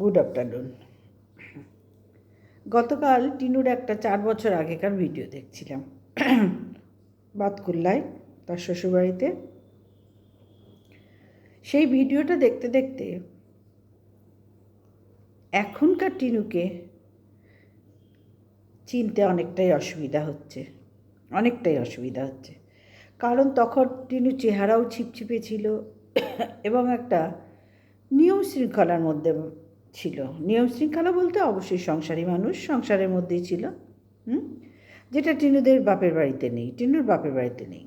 Good afternoon গতকাল টিনুর একটা চার বছর আগেকার ভিডিও দেখছিলাম। বাতকুল্লায়, তার শ্বশুরবাড়িতে। সেই ভিডিওটা দেখতে দেখতে এখনকার টিনুকে চিনতে অনেকটাই অসুবিধা হচ্ছে। অনেকটাই অসুবিধা হচ্ছে। কারণ তখন টিনু চেহারাও ছিপছিপে ছিল এবং একটা নিয়ম শৃঙ্খলার মধ্যে ছিল। নিয়ম শৃঙ্খলা বলতে অবশ্যই সংসারী মানুষ, সংসারের মধ্যেই ছিল। হুম? যেটা টিনুদের বাপের বাড়িতে নেই, টিনুর বাপের বাড়িতে নেই।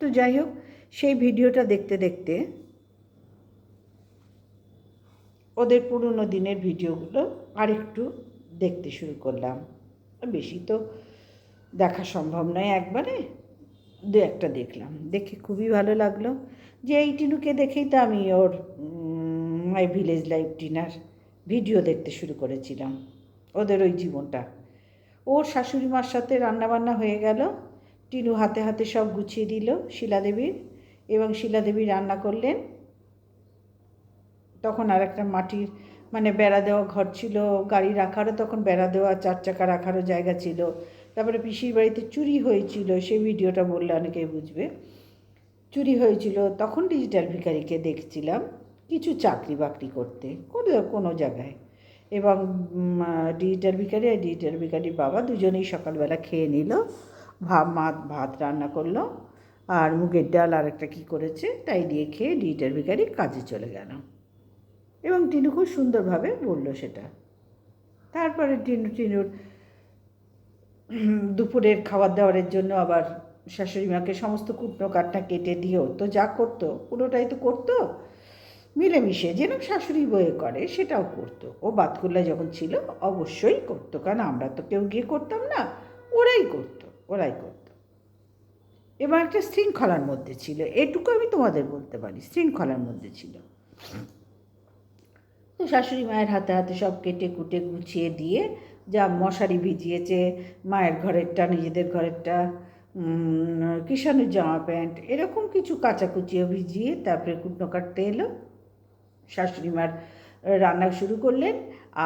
তো যাই হোক, সেই ভিডিওটা দেখতে দেখতে ওদের পুরনো দিনের ভিডিওগুলো আরেকটু দেখতে শুরু করলাম। বেশি তো দেখা সম্ভব নয়, একবারে দু একটা দেখলাম। দেখে খুবই ভালো লাগল যে এই টিনুকে দেখেই তো আমি ওর my village life dinner video দেখতে শুরু করেছিলাম। ওদের ওই জীবনটা। ওর শাশুড়ি মার সাথে রান্নাবান্না হয়ে গেল। টিনু হাতে হাতে সব গুছিয়ে দিল শিলাদেবীর এবং শিলাদেবী রান্না করলেন। তখন আর একটা মাটির মানে বেড়া দেওয়া ঘর ছিল, গাড়ি রাখারও তখন বেড়া দেওয়া, চার চাকা রাখারও জায়গা ছিল। তারপরে পিসির বাড়িতে চুরি হয়েছিল, সেই ভিডিওটা বললে অনেকেই বুঝবে। চুরি হয়েছিল, তখন ডিজিটাল ভিখারিকে দেখছিলাম। কিছু চাকরি বাকরি করতে, কোনো কোনো জায়গায়। এবং ডিজিটাল ভিখারি আর ডিজিটাল ভিখারির বাবা দুজনেই সকালবেলা খেয়ে নিল ভাত ভাত ভাত রান্না করল, আর মুগের ডাল আর একটা কী করেছে, তাই দিয়ে খেয়ে ডিজিটাল ভিখারি কাজে চলে গেল। এবং টিনু খুব সুন্দরভাবে বলল সেটা। তারপরে টিনু, টিনুর, দুপুরের খাবার দাবারের জন্য আবার শাশুড়ি মাকে সমস্ত কুটনো কাটনা কেটে দিয়েও তো যা করতো পুরোটাই তো করতো? মিলেমিশে যেরকম শাশুড়ি বয়ে করে সেটাও করতো। ও বাতকুল্লা যখন ছিল, অবশ্যই করতো। কারণ আমরা তো কেউ গিয়ে করতাম না, ওরাই করতো ওরাই করতো। এবং একটা শৃঙ্খলার মধ্যে ছিল। এটুকু আমি তোমাদের বলতে পারি, শৃঙ্খলার মধ্যে ছিল। তো শাশুড়ি মায়ের হাতে হাতে সব কেটে কুটে গুছিয়ে দিয়ে যা মশারি ভিজিয়েছে, মায়ের ঘরেরটা, নিজেদের ঘরেরটা কিষাণুর জামা প্যান্ট, এরকম কিছু কাচাকুচিও ভিজিয়ে তারপরে কুটনো কাটতে এলো। শাশুড়ি মার রান্না শুরু করলেন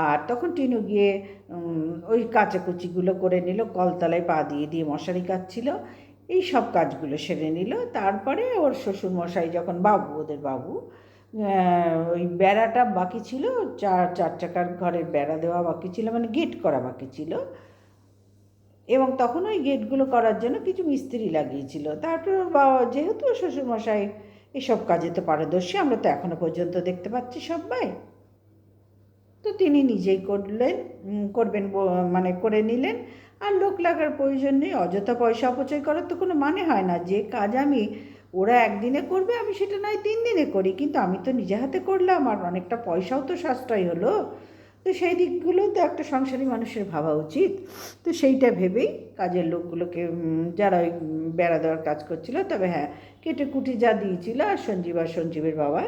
আর তখন টিনু গিয়ে ওই কাচাকুচিগুলো করে নিল, কলতলায় পা দিয়ে দিয়ে মশারি কাটছিল এই সব কাজগুলো সেরে নিল। তারপরে ওর শ্বশুর মশাই যখন বাবু, ওদের বাবু ওই বেড়াটা বাকি ছিল, চার চার চাকার ঘরের বেড়া দেওয়া বাকি ছিল মানে গেট করা বাকি ছিল। এবং তখন ওই গেটগুলো করার জন্য কিছু মিস্ত্রি লাগিয়েছিল। তারপর বাবা, যেহেতু শ্বশুরমশাই এসব কাজে তো পারদর্শী, আমরা তো এখনও পর্যন্ত দেখতে পাচ্ছি সবাই। তো তিনি নিজেই করলেন করবেন মানে করে নিলেন। আর লোক লাগার প্রয়োজন নেই, অযথা পয়সা অপচয় করার তো কোনো মানে হয় না। যে কাজ আমি, ওরা একদিনে করবে, আমি সেটা নয়, তিন দিনে করি। কিন্তু আমি তো নিজে হাতে করলাম, আর অনেকটা পয়সাও তো সাশ্রয় হলো। তো সেই দিকগুলো তো একটা সংসারী মানুষের ভাবা উচিত। তো সেইটা ভেবেই কাজের লোকগুলোকে যারা ওই বেড়া দেওয়ার কাজ করছিল, তবে হ্যাঁ কেটে কুটি যা দিয়েছিল আর সঞ্জীব আর সঞ্জীবের বাবা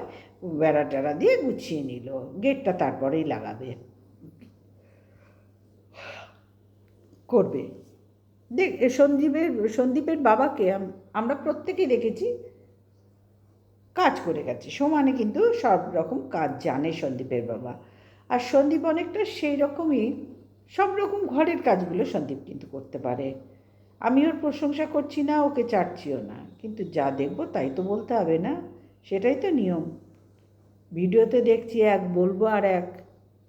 বেড়া টেড়া দিয়ে গুছিয়ে নিল। গেটটা তারপরেই লাগাবে। করবে। দেখ সঞ্জীবের সন্দীপের বাবাকে আমরা প্রত্যেকেই দেখেছি কাজ করে গেছে। সমানে কিন্তু সব রকম কাজ জানে সন্দীপের বাবা। আর সন্দীপ অনেকটা সেই রকমই, সব রকম ঘরের কাজগুলো সন্দীপ কিন্তু করতে পারে। আমি ওর প্রশংসা করছি না, ওকে চাটছিও না। কিন্তু যা দেখব তাই তো বলতে হবে না, সেটাই তো নিয়ম। ভিডিওতে দেখছি এক বলব আর এক,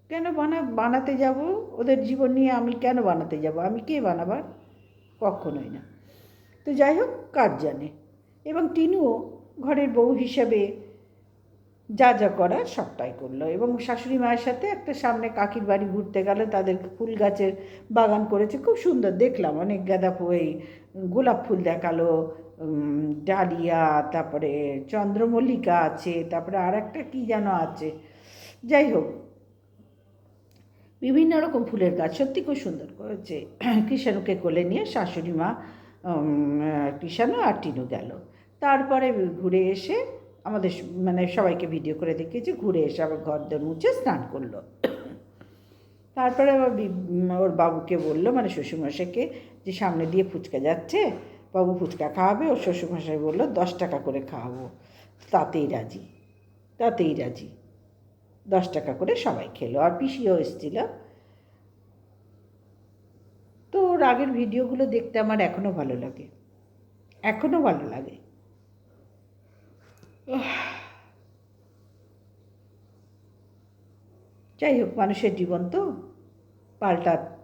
কেন বানা, বানাতে যাব? ওদের জীবন নিয়ে আমি কেন বানাতে যাব? আমি কে বানাবার? কখনোই না। তো যাই হোক কাজ জানে? এবং টিনুও ঘরের বউ হিসাবে যা যা করার সবটাই করল এবং শাশুড়ি মায়ের সাথে একটা সামনে কাকির বাড়ি ঘুরতে গেল তাদের ফুল গাছের বাগান করেছে, খুব সুন্দর দেখলাম। অনেক গাঁদা ফুল গোলাপ ফুল দেখাল ডালিয়া, তারপরে চন্দ্রমল্লিকা আছে, তারপরে আর একটা কী যেন আছে। যাই হোক, বিভিন্ন রকম ফুলের গাছ সত্যি খুব সুন্দর করেছে। কৃষাণুকে কোলে নিয়ে শাশুড়ি মা কৃষাণু আর টিনু গেল। তারপরে ঘুরে এসে আমাদের মানে সবাইকে ভিডিও করে দেখিয়েছে ঘুরে এসে আবার ঘর দর মুছে স্নান করল। তারপরে আবার ওর বাবুকে বলল মানে শ্বশুরমশাইকে, যে সামনে দিয়ে ফুচকা যাচ্ছে, বাবু ফুচকা খাওয়াবে, ওর শ্বশুরমশাই বলল, দশ টাকা করে খাওয়াবো। তাতেই রাজি তাতেই রাজি। দশ টাকা করে সবাই খেলো, আর পিসিও এসেছিল। তো ওর আগের ভিডিওগুলো দেখতে আমার এখনও ভালো লাগে এখনও ভালো লাগে। যাই হোক মানুষের জীবন তো পাল্টা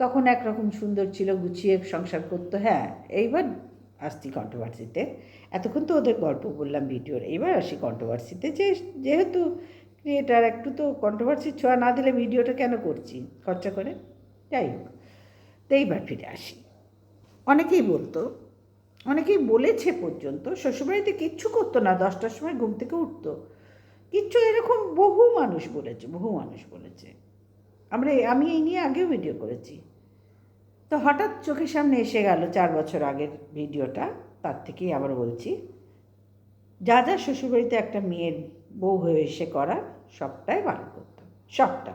তখন একরকম সুন্দর ছিল, গুছিয়ে সংসার করতো। হ্যাঁ এইবার আসছি কন্ট্রোভার্সিতে এতক্ষণ তো ওদের গল্প বললাম ভিডিওর। এইবার আসি কন্ট্রোভার্সিতে যে, যেহেতু ক্রিয়েটার একটু তো কন্ট্রোভার্সির ছোঁয়া না দিলে ভিডিওটা কেন করছি? খরচা করে? যাই হোক তো এইবার ফিরে আসি। অনেকেই বলতো অনেকেই বলেছে পর্যন্ত, শ্বশুরবাড়িতে কিচ্ছু করতো না, দশটার সময় ঘুম থেকে উঠতো। কিচ্ছু এরকম বহু মানুষ বলেছে, বহু মানুষ বলেছে। আমরা আমি এই নিয়ে আগেও ভিডিও করেছি। তো হঠাৎ চোখের সামনে এসে গেল চার বছর আগের ভিডিওটা, তার থেকেই আবার বলছি। যা যা শ্বশুরবাড়িতে একটা মেয়ের বউ হয়ে এসে করা, সবটাই ভালো করতাম, সবটা।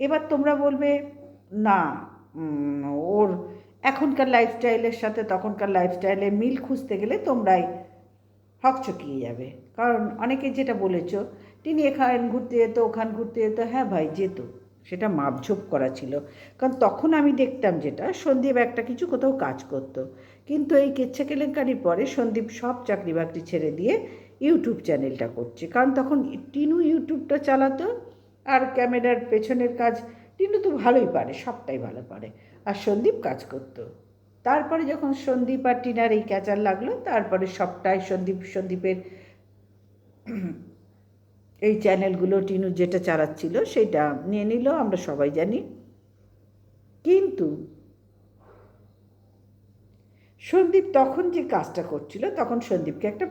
এবার তোমরা বলবে, না ওর এখনকার লাইফস্টাইলের সাথে তখনকার লাইফস্টাইলের মিল খুঁজতে গেলে তোমরাই হকচকিয়ে যাবে। কারণ অনেকে যেটা বলেছ, তিনি এখান ঘুরতে যেত, ওখান ঘুরতে যেত। হ্যাঁ ভাই, যেত। সেটা মাপঝোপ করা ছিল। কারণ তখন আমি দেখতাম যেটা, সন্দীপ একটা কিছু কোথাও কাজ করত। কিন্তু এই কেচ্ছা কেলেঙ্কারির পরে সন্দীপ সব চাকরি বাকরি ছেড়ে দিয়ে ইউটিউব চ্যানেলটা করছে। কারণ তখন টিনু ইউটিউবটা চালাতো, আর ক্যামেরার পেছনের কাজ টিনু তো ভালোই পারে, সবটাই ভালো পারে। আর সন্দীপ কাজ করতো। তারপরে যখন সন্দীপ আর টিনার এই ক্যাচার লাগল, তারপরে সবটাই সন্দীপ, সন্দীপের এই চ্যানেলগুলো টিনু যেটা চালাচ্ছিল সেটা নিয়ে নিল, আমরা সবাই জানি। কিন্তু সন্দীপ তখন যে কাজটা করছিল, তখন সন্দীপকে একটা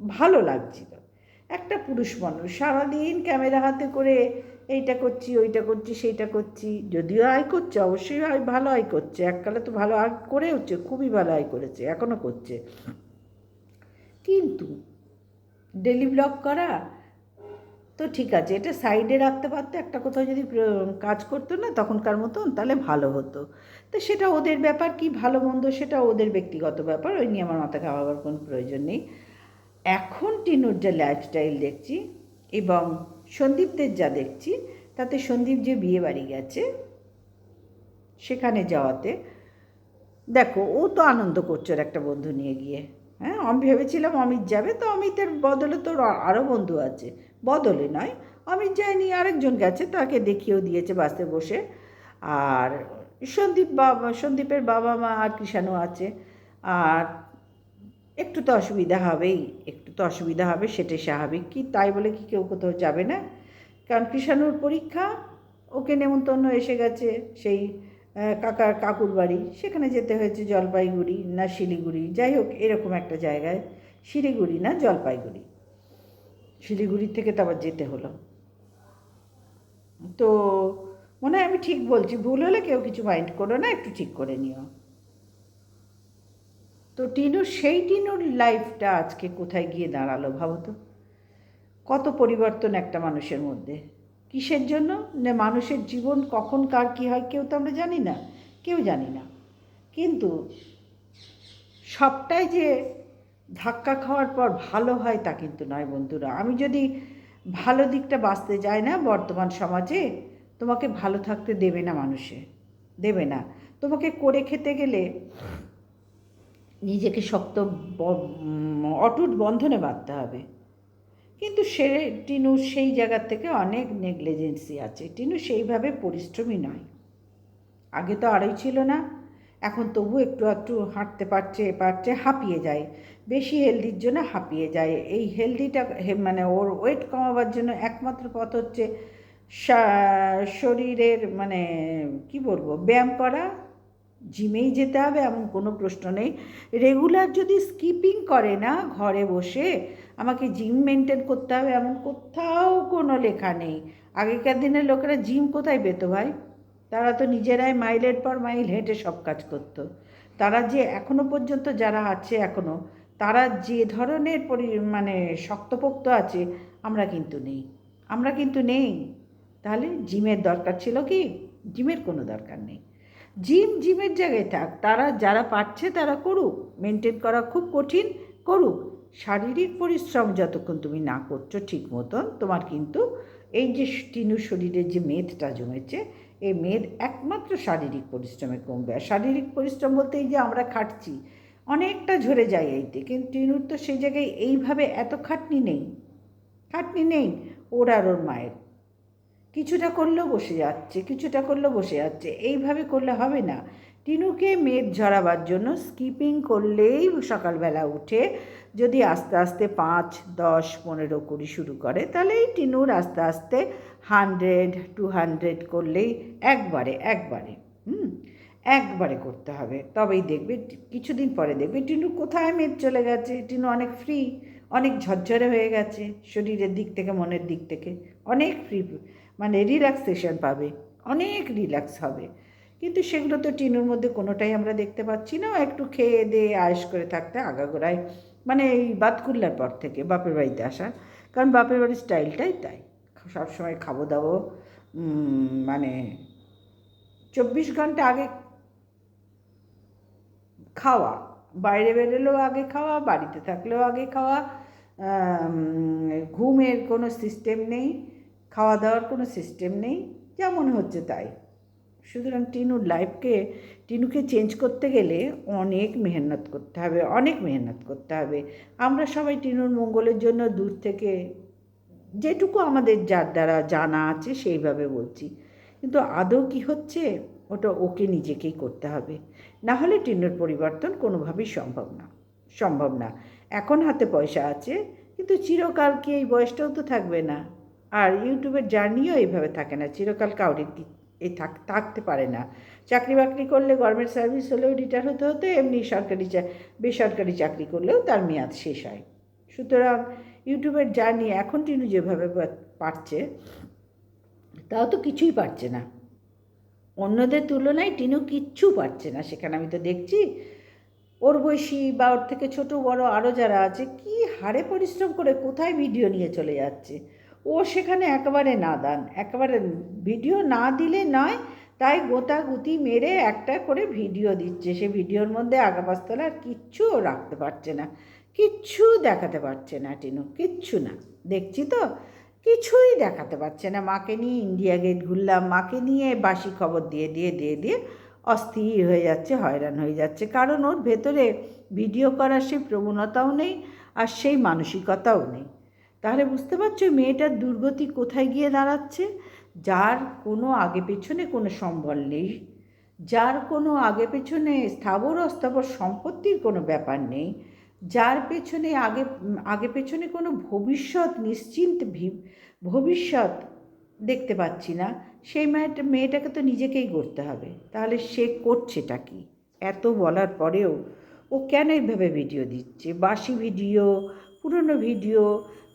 ভালো লাগছিল। একটা পুরুষ মানুষ, সারাদিন ক্যামেরা হাতে করে এইটা করছি, ওইটা করছি, সেইটা করছি। যদিও আয় করছে, অবশ্যই আয়, ভালো আয় করছে। এককালে তো ভালো আয় করে হচ্ছে খুবই ভালো আয় করেছে এখনও করছে। কিন্তু ডেলি ব্লগ করা তো ঠিক আছে, এটা সাইডে রাখতে পারতো, একটা কোথাও যদি কাজ করতো না তখনকার মতন, তাহলে ভালো হতো। তো সেটা ওদের ব্যাপার, কি ভালো মন্দ সেটা ওদের ব্যক্তিগত ব্যাপার, ওই নিয়ে আমার মাথা খাওয়াবার কোনো প্রয়োজন নেই। এখন টিনুর যে লাইফস্টাইল দেখছি, এবং সন্দীপদের যা দেখছি, তাতে সন্দীপ যে বিয়ে বাড়ি গেছে, সেখানে যাওয়াতে, দেখো, ও তো আনন্দ করছে ওর একটা বন্ধু নিয়ে গিয়ে। হ্যাঁ আমি ভেবেছিলাম অমিত যাবে, তো অমিতের বদলে তোর আরও বন্ধু আছে। বদলে নয়, অমিত যায়নি, আরেকজন গেছে, তাকে দেখিয়েও দিয়েছে বাসে বসে। আর সন্দীপ বাবা, সন্দীপের বাবা মা আর কৃষাণু আছে। আর একটু তো অসুবিধা হবেই একটু অসুবিধা হবে, সেটাই স্বাভাবিক। কি তাই বলে কি কেউ কোথাও যাবে না? কারণ কৃষাণুর পরীক্ষা, ওকে নেমন্তন্ন এসে গেছে সেই কাকার কাকুর বাড়ি। সেখানে যেতে হয়েছে জলপাইগুড়ি, না শিলিগুড়ি, যাই হোক, এরকম একটা জায়গায়। শিলিগুড়ি না জলপাইগুড়ি। শিলিগুড়ি থেকে তো আবার যেতে হলো। তো মনে হয় আমি ঠিক বলছি। ভুল হলে কেউ কিছু মাইন্ড করো না, একটু ঠিক করে নিও। তো টিনুর সেই টিনুর লাইফটা আজকে কোথায় গিয়ে দাঁড়াল ভাবো তো? কত পরিবর্তন একটা মানুষের মধ্যে। কিসের জন্য? না মানুষের জীবন কখন কার কী হয় কেউ তো আমরা জানি না, কেউ জানি না। কিন্তু সবটাই যে ধাক্কা খাওয়ার পর ভালো হয় তা কিন্তু নয় বন্ধুরা। আমি যদি ভালো দিকটা বাঁচতে যাই না বর্তমান সমাজে, তোমাকে ভালো থাকতে দেবে না মানুষে, দেবে না। তোমাকে করে খেতে গেলে নিজেকে শক্ত অটুট বন্ধনে বাঁধতে হবে। কিন্তু সে টিনু সেই জায়গার থেকে অনেক নেগলিজেন্সি আছে। টিনু সেইভাবে পরিশ্রমী নয়। আগে তো আরই ছিল না। এখন তবু একটু একটু হাঁটতে পারছে এ পারছে, হাঁপিয়ে যায়। বেশি হেলদির জন্য হাঁপিয়ে যায়। এই হেলদিটা মানে ওর ওয়েট কমাবার জন্য একমাত্র পথ হচ্ছে শরীরের মানে কি বলব, ব্যায়াম করা জিমেই যেতে হবে এমন কোনো প্রশ্ন নেই। রেগুলার যদি স্কিপিং করে না ঘরে বসে, আমাকে জিম মেনটেন করতে হবে এমন কোথাও কোনো লেখা নেই। আগেকার দিনের লোকেরা জিম কোথায় পেতো ভাই? তারা তো নিজেরাই মাইলের পর মাইল হেঁটে সব কাজ করতো। তারা যে এখনও পর্যন্ত যারা আছে এখনও, তারা যে ধরনের পরি মানে শক্তপোক্ত আছে, আমরা কিন্তু নেই। আমরা কিন্তু নেই। তাহলে জিমের দরকার ছিল কি? জিমের কোনো দরকার নেই। জিম, জিমের জায়গায় থাক, তারা যারা পারছে তারা করুক মেনটেন করা খুব কঠিন, করুক। শারীরিক পরিশ্রম যতক্ষণ তুমি না করছ ঠিক মতন, তোমার কিন্তু এই যে টিনুর শরীরের যে মেদটা জমেছে, এই মেদ একমাত্র শারীরিক পরিশ্রমে কমবে। আর শারীরিক পরিশ্রম বলতে এই যে আমরা খাটছি, অনেকটা ঝরে যায় এইতে। কিন্তু টিনুর তো সেই জায়গায় এইভাবে এত খাটনি নেই খাটনি নেই, ওর আর ওর মায়ের। কিছুটা করলেও বসে যাচ্ছে, কিছুটা করলেও বসে যাচ্ছে। এইভাবে করলে হবে না। টিনুকে মেদ ঝরাবার জন্য স্কিপিং করলেই সকালবেলা উঠে যদি আস্তে আস্তে পাঁচ, দশ, পনেরো, কুড়ি শুরু করে তাহলে এই টিনুর আস্তে আস্তে হান্ড্রেড, টু হান্ড্রেড করলেই একবারে একবারে, হুম, একবারে করতে হবে। তবেই দেখবে কিছুদিন পরে দেখবে টিনু কোথায় মেদ চলে গেছে। টিনু অনেক ফ্রি অনেক ঝরঝরে হয়ে গেছে, শরীরের দিক থেকে, মনের দিক থেকে অনেক ফ্রি মানে রিল্যাক্সেশন পাবে, অনেক রিল্যাক্স হবে। কিন্তু সেগুলো তো টিনুর মধ্যে কোনোটাই আমরা দেখতে পাচ্ছি না। একটু খেয়ে দিয়ে আয়েস করে থাকতে আগাগোড়ায় মানে এই বাতকুল্লার পর থেকে, বাপের বাড়িতে আসা কারণ বাপের বাড়ির স্টাইলটাই তাই। সবসময় খাব দাবো মানে চব্বিশ ঘণ্টা আগে খাওয়া, বাইরে বেরোলেও আগে খাওয়া, বাড়িতে থাকলেও আগে খাওয়া ঘুমের কোনো সিস্টেম নেই। খাওয়া দাওয়ার কোনো সিস্টেম নেই যেমন হচ্ছে তাই। সুতরাং টিনুর লাইফকে টিনুকে চেঞ্জ করতে গেলে অনেক মেহনত করতে হবে, অনেক মেহনত করতে হবে। আমরা সবাই টিনুর মঙ্গলের জন্য দূর থেকে যেটুকু আমাদের যার দ্বারা জানা আছে সেইভাবে বলছি। কিন্তু আদৌ কি হচ্ছে, ওটা ওকে নিজেকেই করতে হবে। না হলে টিনুর পরিবর্তন কোনোভাবেই সম্ভব না সম্ভব না। এখন হাতে পয়সা আছে, কিন্তু চিরকাল কি এই বয়সটাও তো থাকবে না। আর ইউটিউবের জার্নিও এইভাবে থাকে না, চিরকাল কাউরির কি এই থাক, থাকতে পারে না। চাকরি বাকরি করলে গভর্নমেন্ট সার্ভিস হলেও রিটায়ার হতে হতে, এমনি সরকারি চা, বেসরকারি চাকরি করলেও তার মেয়াদ শেষ হয়। সুতরাং ইউটিউবের জার্নি এখন টিনু যেভাবে পারছে, তাও তো কিছুই পারছে না। অন্যদের তুলনায় টিনু কিচ্ছু পারছে না, সেখানে আমি তো দেখছি, ওর বয়সী বা ওর থেকে ছোট বড় আরও যারা আছে, কি হারে পরিশ্রম করে কোথায় ভিডিও নিয়ে চলে যাচ্ছে? ও সেখানে একেবারে নাদান। একেবারে ভিডিও না দিলে নয়, তাই গোতা গুতি মেরে একটা করে ভিডিও দিচ্ছে। সে ভিডিওর মধ্যে আগাপাস্তলা আর কিচ্ছু রাখতে পারছে না। কিচ্ছু দেখাতে পারছে না টিনু, কিচ্ছু না। দেখছি তো? কিছুই দেখাতে পারছে না। মাকে নিয়ে ইন্ডিয়া গেট ঘুরলাম। মাকে নিয়ে বাসি খবর দিয়ে দিয়ে দিয়ে দিয়ে অস্থির হয়ে যাচ্ছে, হয়রান হয়ে যাচ্ছে। কারণ ওর ভেতরে ভিডিও করার সেই প্রবণতাও নেই আর সেই মানসিকতাও নেই। তাহলে বুঝতে পারছ মেয়েটার দুর্গতি কোথায় গিয়ে দাঁড়াচ্ছে? যার কোনো আগে পেছনে কোনো সম্বল নেই। যার কোনো আগে পেছনে স্থাবর অস্থাবর সম্পত্তির কোনো ব্যাপার নেই। যার পেছনে আগে আগে পেছনে কোনো ভবিষ্যৎ নিশ্চিন্ত ভবিষ্যৎ দেখতে পাচ্ছি না। সেই মেয়েটা, মেয়েটাকে তো নিজেকেই করতে হবে। তাহলে সে করছেটা কি? এত বলার পরেও ও কেন এইভাবে ভিডিও দিচ্ছে? বাসি ভিডিও পুরনো ভিডিও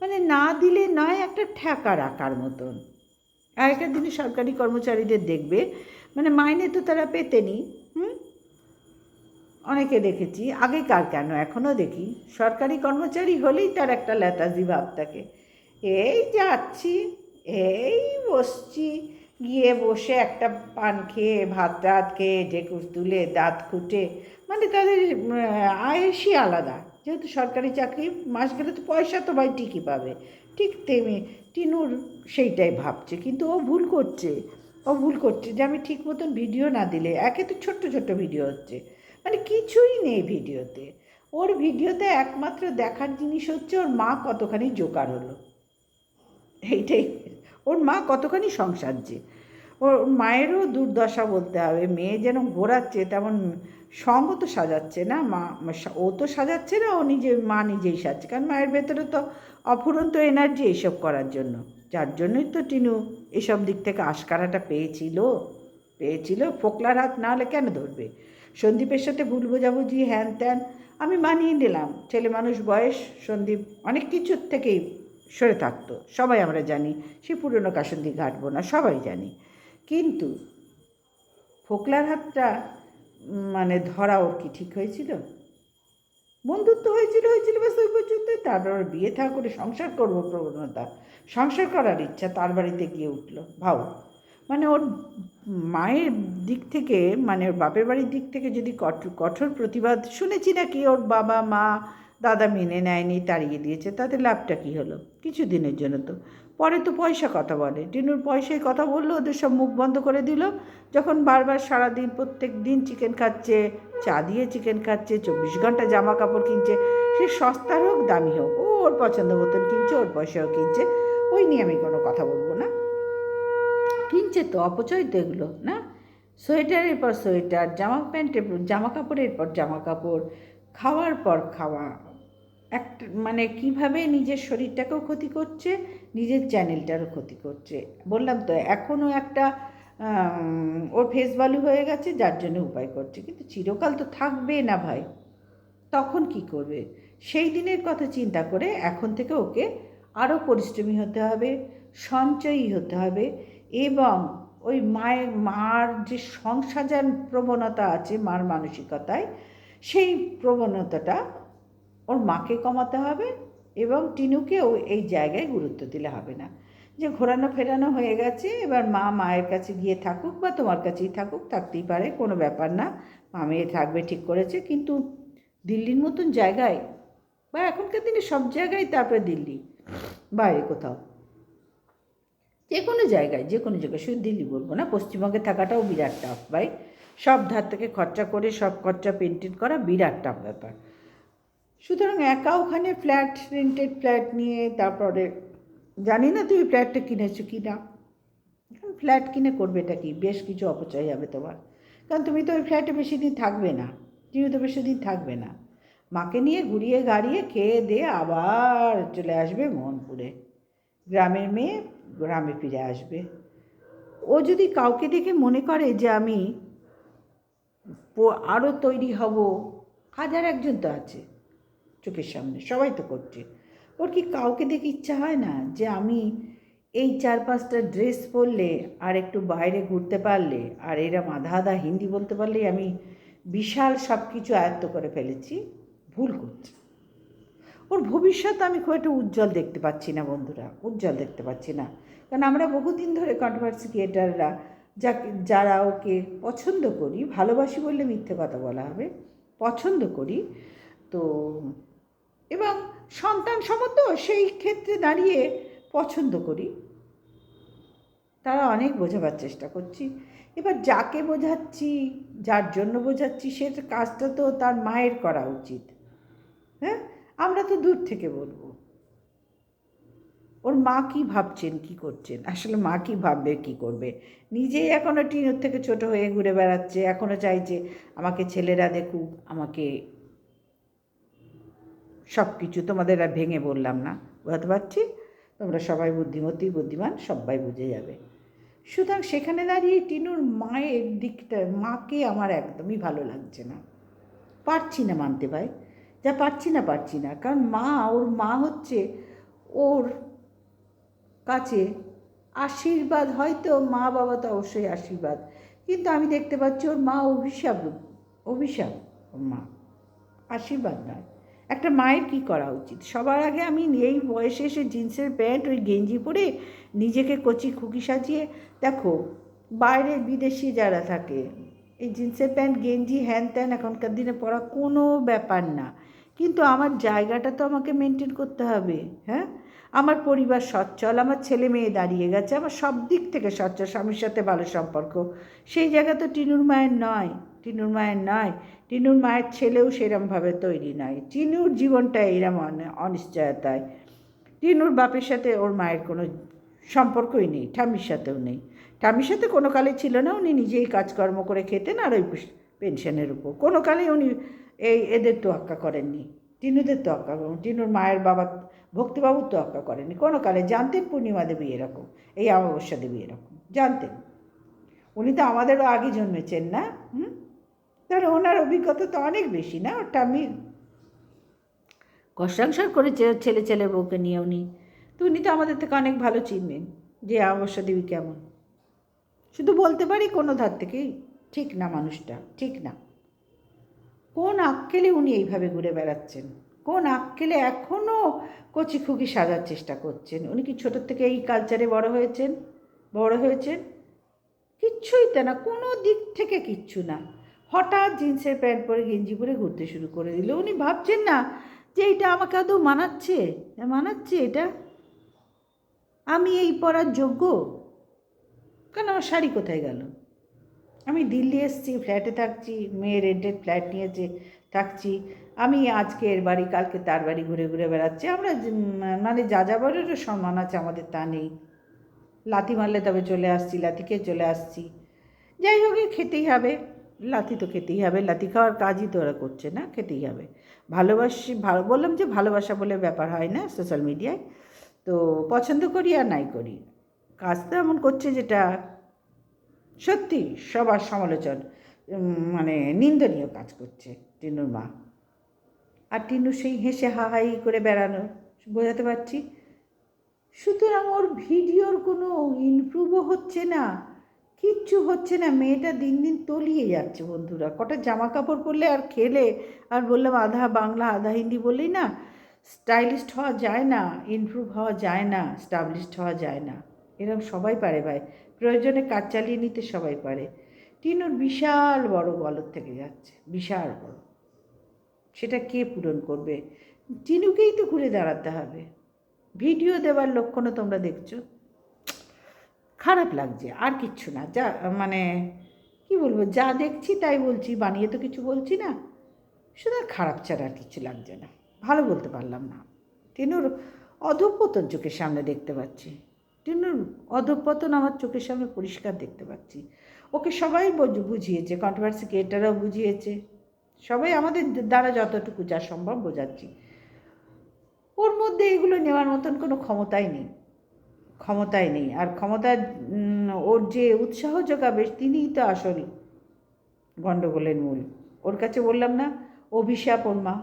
মানে না দিলে নয়, একটা ঠেকা রাখার মতন। আগেকার দিনে সরকারি কর্মচারীদের দেখবে মানে মাইনে তো তারা পেতেনি, হুম? অনেকে দেখেছি, আগেকার কেন, এখনও দেখি। সরকারি কর্মচারী হলেই তার একটা ল্যাটাজি ভাব থাকে। এই যাচ্ছি, এই বসছি, গিয়ে বসে একটা পান খেয়ে, ভাত টাত খেয়ে, ঢেকুর তুলে, দাঁত খুঁটে মানে তাদের আয়েসই আলাদা। যেহেতু সরকারি চাকরি, মাস গেলে তো পয়সা তো ভাই ঠিকই পাবে। ঠিক তেমনি টিনুর সেইটাই ভাবছে, কিন্তু ও ভুল করছে। ও ভুল করছে যে আমি ঠিক মতন ভিডিও না দিলে, একে তো ছোট্ট ছোট্ট ভিডিও হচ্ছে। মানে কিছুই নেই ভিডিওতে। ওর ভিডিওতে একমাত্র দেখার জিনিস হচ্ছে ওর মা কতখানি জোকার হলো। এইটাই। ওর মা কতখানি সংসার যে। ওর মায়েরও দুর্দশা বলতে হবে, মেয়ে যেন ঘোরাচ্ছে তেমন সঙ্গ তো সাজাচ্ছে না, মা ও তো সাজাচ্ছে না, ও নিজে, মা নিজেই সাজছে। কারণ মায়ের ভেতরে তো অফুরন্ত এনার্জি এইসব করার জন্য। যার জন্যই তো টিনু এসব দিক থেকে আশকারাটা পেয়েছিল পেয়েছিল। ফোকলার হাত না হলে কেন ধরবে? সন্দীপের সাথে ভুল বোঝাবুঝি, হ্যান ত্যান আমি মানিয়ে নিলাম। ছেলে মানুষ বয়স, সন্দীপ অনেক কিছুর থেকেই সরে থাকতো। সবাই আমরা জানি, সে পুরনো কাসন্দি ঘাটবো না, সবাই জানি। কিন্তু ফোকলার হাতটা মানে ধরা ওর কি ঠিক হয়েছিল? বন্ধুত্ব হয়েছিল হয়েছিল বাস ওই পর্যন্ত তারপর বিয়ে থা করে সংসার করব প্রবণতা। সংসার করার ইচ্ছা তার বাড়িতে গিয়ে উঠল, ভাও। মানে ওর মায়ের দিক থেকে মানে ওর বাপের বাড়ির দিক থেকে যদি কঠোর কঠোর প্রতিবাদ, শুনেছি নাকি ওর বাবা মা দাদা মেনে নেয়নি, তাড়িয়ে দিয়েছে, তাতে লাভটা কী হলো? কিছু দিনের জন্য তো। পরে তো পয়সা কথা বলে। টিনুর পয়সায় কথা বলল, ওদের সব মুখ বন্ধ করে দিল। যখন বারবার সারাদিন প্রত্যেক দিন চিকেন খাচ্ছে, চা দিয়ে চিকেন খাচ্ছে, চব্বিশ ঘণ্টা জামা কাপড় কিনছে, সে সস্তার হোক, দামি হোক ও ওর পছন্দ মতন কিনছে, ওর পয়সাও কিনছে, ওই নিয়ে আমি কোনো কথা বলব না। কিনছে তো, অপচয় তো এগুলো, না? সোয়েটারের পর সোয়েটার, জামা প্যান্টের জামা কাপড়ের পর জামা কাপড়, খাওয়ার পর খাওয়া। একটা মানে কীভাবে নিজের শরীরটাকেও ক্ষতি করছে নিজের চ্যানেলটারও ক্ষতি করছে। বললাম তো, এখনও একটা ওর ফেস ভ্যালু হয়ে গেছে, যার জন্য উপায় করছে। কিন্তু চিরকাল তো থাকবে না ভাই। তখন কি করবে? সেই দিনের কথা চিন্তা করে এখন থেকে ওকে আরও পরিশ্রমী হতে হবে, সঞ্চয়ী হতে হবে এবং ওই মায়ের, মার যে সংসাজান প্রবণতা আছে মার মানসিকতায়, সেই প্রবণতাটা ওর মাকে কমাতে হবে এবং টিনুকেও এই জায়গায় গুরুত্ব দিলে হবে না। যে ঘোরানো ফেরানো হয়ে গেছে, এবার মা মায়ের কাছে গিয়ে থাকুক বা তোমার কাছেই থাকুক, থাকতেই পারে, কোনো ব্যাপার না। মা মেয়ে থাকবে ঠিক করেছে, কিন্তু দিল্লির মতন জায়গায় বা এখনকার দিনে সব জায়গায় তারপরে দিল্লি বাইরে কোথাও। যে কোনো জায়গায়, যে কোনো জায়গায়, শুধু দিল্লি বলব না, পশ্চিমবঙ্গে থাকাটাও বিরাট টাফ ভাই। সব ধার থেকে খরচা করে, সব খরচা পেন্টেড করা বিরাট টাফ ব্যাপার। সুতরাং একা ওখানে ফ্ল্যাট রেন্টেড ফ্ল্যাট নিয়ে তারপরে জানি না তুমি ফ্ল্যাটটা কিনেছো কি না। ফ্ল্যাট কিনে করবে এটা কি? বেশ কিছু অপচয় হবে তোমার। কারণ তুমি তো ওই ফ্ল্যাটে বেশি দিন থাকবে না। তুমি তো বেশি দিন থাকবে না। মাকে নিয়ে ঘুরিয়ে গাড়িয়ে খেয়ে দিয়ে আবার চলে আসবে মোহনপুরে। গ্রামের মেয়ে গ্রামে ফিরে আসবে। ও যদি কাউকে দেখে মনে করে যে আমি আরও তৈরি হব, হাজার একজন তো আছে। চোখের সামনে, সবাই তো করছে। ওর কি কাউকে দেখে ইচ্ছা হয় না যে আমি এই চার পাঁচটা ড্রেস পরলে আর একটু বাইরে ঘুরতে পারলে, আর এরম আধা আধা হিন্দি বলতে পারলেই আমি বিশাল সব কিছু আয়ত্ত করে ফেলেছি, ভুল করছি। ওর ভবিষ্যৎ আমি খুব একটা উজ্জ্বল দেখতে পাচ্ছি না বন্ধুরা, উজ্জ্বল দেখতে পাচ্ছি না। কারণ আমরা বহুদিন ধরে কন্ট্রোভার্সি ক্রিয়েটাররা যাকে, যারা ওকে পছন্দ করি, ভালোবাসি বললে মিথ্যে কথা বলা হবে, পছন্দ করি, তো এবং সন্তান সমত সেই ক্ষেত্রে দাঁড়িয়ে পছন্দ করি। তারা অনেক বোঝাবার চেষ্টা করছি। এবার যাকে বোঝাচ্ছি, যার জন্য বোঝাচ্ছি, সে কাজটা তো তার মায়ের করা উচিত। হ্যাঁ? আমরা তো দূর থেকে বলব। ওর মা কি ভাবছেন, কি করছেন? আসলে মা কি ভাববে, কি করবে? নিজেই এখনও টিনের থেকে ছোট হয়ে ঘুরে বেড়াচ্ছে এখনও চাইছে, আমাকে ছেলেরা দেখুক, আমাকে সব কিছু তোমাদের আর ভেঙে বললাম না। বোঝাতে পারছি? তোমরা সবাই বুদ্ধিমতী, বুদ্ধিমান সবাই বুঝে যাবে। সুতরাং সেখানে দাঁড়িয়ে টিনুর মায়ের দিকটা, মাকে আমার একদমই ভালো লাগছে না। পারছি না মানতে ভাই। যা পারছি না পারছি না। কারণ মা, ওর মা হচ্ছে ওর কাছে আশীর্বাদ। হয়তো মা বাবা তো অবশ্যই আশীর্বাদ। কিন্তু আমি দেখতে পাচ্ছি ওর মা অভিশাপ অভিশাপ। ওর মা আশীর্বাদ নয়। একটা মায়ের কি করা উচিত? সবার আগে আমি এই বয়সে এসে জিন্সের প্যান্ট, ওই গেঞ্জি পরে নিজেকে কচি খুকি সাজিয়ে, দেখো, বাইরে বিদেশি যারা থাকে, এই জিন্সের প্যান্ট, গেঞ্জি, হ্যান ত্যান এখনকার দিনে পরা কোনো ব্যাপার না। কিন্তু আমার জায়গাটা তো আমাকে মেনটেন করতে হবে হ্যাঁ? আমার পরিবার সচ্ছল, আমার ছেলে মেয়ে দাঁড়িয়ে গেছে, আমার সব দিক থেকে সচ্ছল, স্বামীর সাথে ভালো সম্পর্ক। সেই জায়গা তো টিনুর মায়ের নয়। টিনুর মায়ের নয় টিনুর মায়ের ছেলেও সেরমভাবে তৈরি নয় টিনুর জীবনটা এরম অনিশ্চয়তায়। টিনুর বাপের সাথে ওর মায়ের কোনো সম্পর্কই নেই, ঠাম্মির সাথেও নেই। ঠাম্মির সাথে কোনো কালে ছিল না, উনি নিজেই কাজকর্ম করে খেতেন আর ওই পেনশনের উপর। কোনো কালেই উনি এই এদের তোয়াক্কা করেননি, টিনুদের তোয়াক্কা করেন টিনুর মায়ের বাবা ভক্তিবাবুর তোয়াক্কা করেননি। কোনো কালে জানতেন পূর্ণিমা দেবী এরকম, এই অমাবস্যা দেবী এরকম, জানতেন। উনি তো আমাদেরও আগে জন্মেছেন না, হুম? তাহলে ওনার অভিজ্ঞতা তো অনেক বেশি, না? ওটা আমি কষ্টাংসার করে ছেলে ছেলে বউকে নিয়ে উনি, তো উনি তো আমাদের থেকে অনেক ভালো চিনবেন যে অমাবস্যা দেবী কেমন। শুধু বলতে পারি কোনো ধার থেকেই ঠিক না মানুষটা, ঠিক না। কোন আক্কেলে উনি এইভাবে ঘুরে বেড়াচ্ছেন? কোন আক্কেলে এখনও কচি খুকি সাজার চেষ্টা করছেন? উনি কি ছোটোর থেকে এই কালচারে বড় হয়েছেন? বড় হয়েছেন? কিচ্ছুই তা না, কোনো দিক থেকে কিচ্ছু না। হঠাৎ জিন্সের প্যান্ট পরে গেঞ্জি পরে ঘুরতে শুরু করে দিল। উনি ভাবছেন না যে এটা আমাকে আদৌ মানাচ্ছে? মানাচ্ছে এটা? আমি এই পরার যোগ্য? কেন আমার শাড়ি কোথায় গেল? আমি দিল্লি এসেছি, ফ্ল্যাটে থাকছি, মেয়ে রেন্টেড ফ্ল্যাট নিয়েছে, থাকছি। আমি আজকে এর বাড়ি, কালকে তার বাড়ি ঘুরে ঘুরে বেড়াচ্ছি। আমরা মানে যা যাবারেরও সম্মান আছে, আমাদের তা নেই। লাথি মারলে তবে চলে আসছি লাথিকে চলে আসছি। যাই হোক খেতেই হবে। লাথি তো খেতেই হবে, লাথি খাওয়ার কাজই তো ওরা করছে না, খেতেই হবে। ভালোবাসি, ভালো, বললাম যে ভালোবাসা বলে ব্যাপার হয় না সোশ্যাল মিডিয়ায় তো পছন্দ করি আর নাই করি। কাজ তো এমন করছে যেটা সত্যি সবার সমালোচন মানে নিন্দনীয় কাজ করছে টিনুর মা। আর টিনু সেই হেসে হাহাই করে বেড়ানো, বোঝাতে পারছি? সুতরাং ওর ভিডিওর কোনো ইমপ্রুভও হচ্ছে না। কিচ্ছু হচ্ছে না, মেয়েটা দিন দিন তলিয়ে যাচ্ছে বন্ধুরা। কটা জামা কাপড় পরলে আর খেলে, আর বললাম আধা বাংলা, আধা হিন্দি বললেই না, স্টাইলিস্ট হওয়া যায় না ইমপ্রুভ হওয়া যায় না স্টাবলিশড হওয়া যায় না। এরকম সবাই পারে ভাই, প্রয়োজনে কাজ চালিয়ে নিতে সবাই পারে। টিনুর বিশাল বড় গলত থেকে যাচ্ছে, বিশাল বড়। সেটা কে পূরণ করবে? টিনুকেই তো ঘুরে দাঁড়াতে হবে। ভিডিও দেওয়ার লক্ষণও তোমরা দেখছ। খারাপ লাগছে, আর কিচ্ছু না। যা মানে কি বলব, যা দেখছি তাই বলছি, বানিয়ে তো কিছু বলছি না। শুধু খারাপ ছাড়া আর কিছু লাগছে না। ভালো বলতে পারলাম না। টিনুর অধঃপতন চোখের সামনে দেখতে পাচ্ছি। টিনুর অধঃপতন আমার চোখের সামনে পরিষ্কার দেখতে পাচ্ছি। ওকে সবাই বুঝ- বুঝিয়েছে কন্ট্রোভার্সি ক্রিয়েটাররাও বুঝিয়েছে। সবাই আমাদের দ্বারা যতটুকু যা সম্ভব বোঝাচ্ছি। ওর মধ্যে এগুলো নেওয়ার মতন কোনো ক্ষমতাই নেই। ক্ষমতাই নেই। আর ক্ষমতা ওর যে উৎসাহ যোগাবে, তিনিই তো আসল গণ্ডগোলের মূল। ওর কাছে বললাম না, অভিশাপ ওর মা।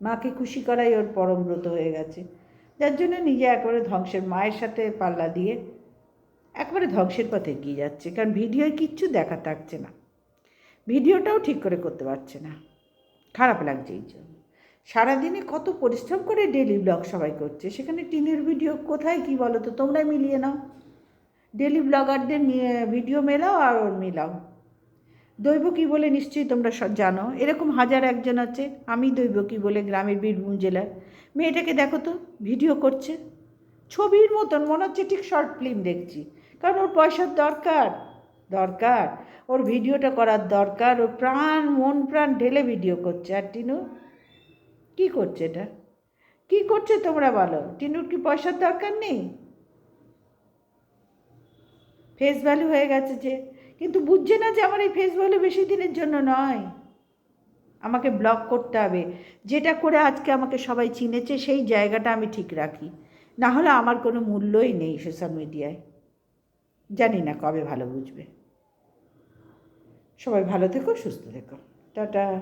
মাকে খুশি করাই ওর পরমব্রত হয়ে গেছে। যার জন্য নিজে একেবারে ধ্বংসের, মায়ের সাথে পাল্লা দিয়ে একবারে ধ্বংসের পথে এগিয়ে যাচ্ছে। কারণ ভিডিওয় কিচ্ছু দেখা থাকছে না। ভিডিওটাও ঠিক করে করতে পারছে না। খারাপ লাগছে এই জন্য। সারাদিনে কত পরিশ্রম করে ডেলি ব্লগ সবাই করছে? সেখানে টিনের ভিডিও কোথায় কি বলো তো? তোমরা মিলিয়ে নাও। ডেলি ব্লগারদের ভিডিও মেলাও আর ওর মেলাও। দৈব কী বলে নিশ্চয়ই তোমরা সব জানো। এরকম হাজার একজন আছে, আমি দৈব কী বলে গ্রামের বীরভূম জেলার। মেয়েটাকে দেখো তো ভিডিও করছে। ছবির মতন, মনে হচ্ছে ঠিক শর্ট ফিল্ম দেখছি। কারণ ওর পয়সার দরকার দরকার। ওর ভিডিওটা করার দরকার। ওর প্রাণ, মন প্রাণ ঢেলে ভিডিও করছে। আর টিনু কী করছে এটা? কী করছে তোমরা বলো? টিনুর কি পয়সার দরকার নেই? ফেস ভ্যালু হয়ে গেছে যে, কিন্তু বুঝছে না যে আমার এই ফেস ভ্যালু বেশি দিনের জন্য নয়। আমাকে ব্লক করতে হবে। যেটা করে আজকে আমাকে সবাই চিনেছে, সেই জায়গাটা আমি ঠিক রাখি। না হলে আমার কোনো মূল্যই নেই সোশ্যাল মিডিয়ায় জানি না কবে ভালো বুঝবে। সবাই ভালো থেকো, সুস্থ থেকো। টাটা।